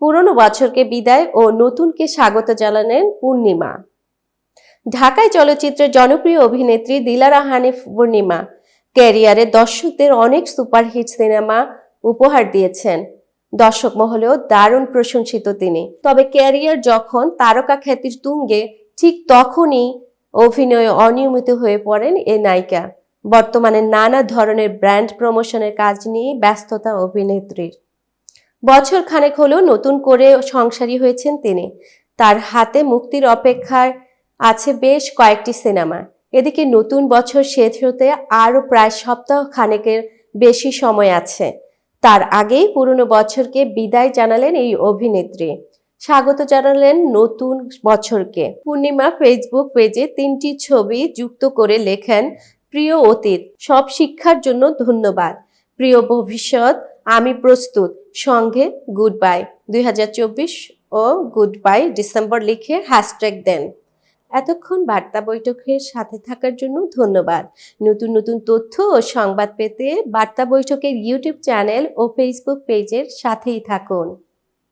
পুরনো বছরকে বিদায় ও নতুনকে স্বাগত জানালেন পূর্ণিমা। ঢাকায় চলচ্চিত্রের জনপ্রিয় অভিনেত্রী দিলারা হানিফ পূর্ণিমা ক্যারিয়ারে দর্শকদের অনেক সুপারহিট সিনেমা উপহার দিয়েছেন। দর্শক মহলেও দারুণ প্রশংসিত তিনি। তবে ক্যারিয়ার যখন তারকা খ্যাতির তুঙ্গে, ঠিক তখনই অভিনয়ে অনিয়মিত হয়ে পড়েন এ নায়িকা। বর্তমানে নানা ধরনের ব্র্যান্ড প্রমোশনের কাজ নিয়ে ব্যস্ততা অভিনেত্রীর। বছর খানেক হলেও নতুন করে সংসারী হয়েছেন তিনি। তার হাতে মুক্তির অপেক্ষায় আছে বেশ কয়েকটি সিনেমা। এদিকে নতুন বছর শেষ হতে আরও প্রায় সপ্তাহ খানেকের বেশি সময় আছে। তার আগেই পুরনো বছরকে বিদায় জানালেন এই অভিনেত্রী। স্বাগত জানালেন নতুন বছরকে। পূর্ণিমা ফেসবুক পেজে তিনটি ছবি যুক্ত করে লেখেন, প্রিয় অতীত, সব শিক্ষার জন্য ধন্যবাদ। প্রিয় ভবিষ্যৎ, আমি প্রস্তুত। সঙ্গে গুড বাই দুই হাজার চব্বিশ ও গুড বাই ডিসেম্বর লিখে হ্যাশট্যাগ দেন। এতক্ষণ বার্তা বৈঠকের সাথে থাকার জন্য ধন্যবাদ। নতুন নতুন তথ্য ও সংবাদ পেতে বার্তা বৈঠকের ইউটিউব চ্যানেল ও ফেসবুক পেজের সাথেই থাকুন।